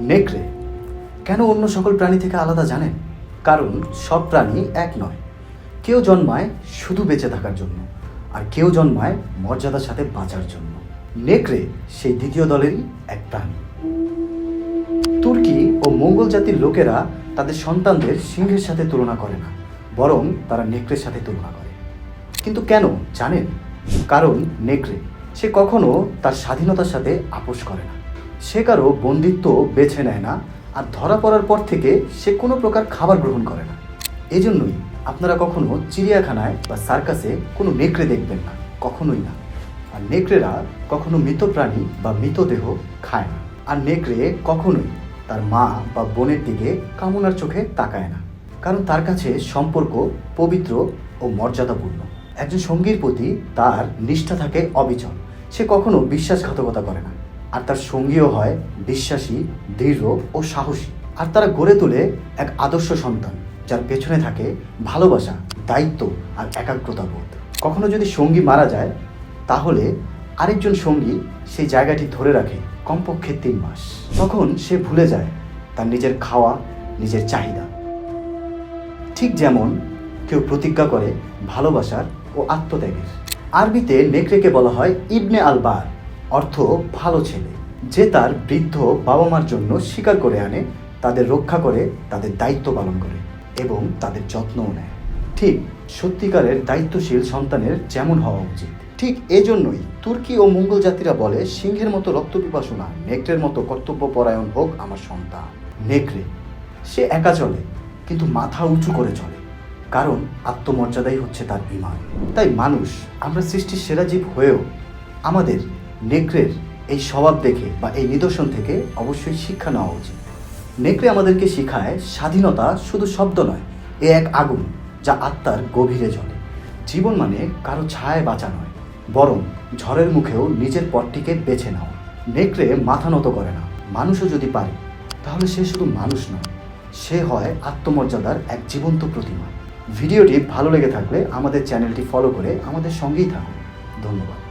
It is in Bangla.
নেকড়ে? কেন অন্য সকল প্রাণী থেকে আলাদা জানেন? কারণ সব প্রাণী এক নয়। কেউ জন্মায় শুধু বেঁচে থাকার জন্য, আর কেউ জন্মায় মর্যাদার সাথে বাঁচার জন্য। নেকড়ে সেই দ্বিতীয় দলেরই এক প্রাণী। তুর্কি ও মঙ্গল জাতির লোকেরা তাদের সন্তানদের সিংহের সাথে তুলনা করে না, বরং তারা নেকড়ের সাথে তুলনা করে। কিন্তু কেন জানেন? কারণ নেকড়ে সে কখনো তার স্বাধীনতার সাথে আপোষ করে না। সে কারও বন্দিত্ব বেছে নেয় না আর ধরা পড়ার পর থেকে সে কোনো প্রকার খাবার গ্রহণ করে না। এজন্যই আপনারা কখনো চিড়িয়াখানায় বা সার্কাসে কোনো নেকড়ে দেখবেন না, কখনোই না। আর নেকড়েরা কখনো মৃত প্রাণী বা মৃতদেহ খায় না। আর নেকড়ে কখনোই তার মা বা বোনের দিকে কামনার চোখে তাকায় না। কারণ তার কাছে সম্পর্ক পবিত্র ও মর্যাদাপূর্ণ। একজন সঙ্গীর প্রতি তার নিষ্ঠা থাকে অবিচল। সে কখনো বিশ্বাসঘাতকতা করে না। আর তার সঙ্গীও হয় বিশ্বাসী, দৃঢ় ও সাহসী। আর তারা গড়ে তোলে এক আদর্শ সন্তান, যার পেছনে থাকে ভালোবাসা, দায়িত্ব আর একাগ্রতা বোধ। কখনো যদি সঙ্গী মারা যায়, তাহলে আরেকজন সঙ্গী সেই জায়গাটি ধরে রাখে কমপক্ষে তিন মাস। তখন সে ভুলে যায় তার নিজের খাওয়া, নিজের চাহিদা। ঠিক যেমন কেউ প্রতিজ্ঞা করে ভালোবাসার ও আত্মত্যাগের। আরবিতে নেকড়েকে বলা হয় ইবনে আলবার। অর্থ ভালো ছেলে। যে তার বৃদ্ধ বাবা মার জন্য স্বীকার করে আনে, তাদের রক্ষা করে, তাদের দায়িত্ব পালন করে এবং তাদের যত্নও নেয়। ঠিক সত্যিকারের দায়িত্বশীল সন্তানের যেমন হওয়া উচিত। ঠিক এজন্যই তুর্কি ও মঙ্গল জাতিরা বলে, সিংহের মতো রক্তপিপাসু না নেকড়ের মতো কর্তব্যপরায়ণ হোক আমার সন্তান। নেকড়ে, সে একা চলে, কিন্তু মাথা উঁচু করে চলে, কারণ আত্মমর্যাদাই হচ্ছে তার ইমান। তাই মানুষ, আমরা সৃষ্টির সেরা জীব হয়েও আমাদের নেকড়ের এই স্বভাব দেখে বা এই নিদর্শন থেকে অবশ্যই শিক্ষা নেওয়া উচিত। নেকড়ে আমাদেরকে শেখায় স্বাধীনতা শুধু শব্দ নয়, এ এক আগুন যা আত্মার গভীরে জ্বলে। জীবন মানে কারও ছায়ায় বাঁচা নয়, বরং ঝড়ের মুখেও নিজের পথটিকে বেছে নাও। নেকড়ে মাথা নত করে না, মানুষও যদি পারে, তাহলে সে শুধু মানুষ নয়, সে হয় আত্মমর্যাদার এক জীবন্ত প্রতিমা। ভিডিওটি ভালো লেগে থাকলে আমাদের চ্যানেলটি ফলো করে আমাদের সঙ্গেই থাকুন। ধন্যবাদ।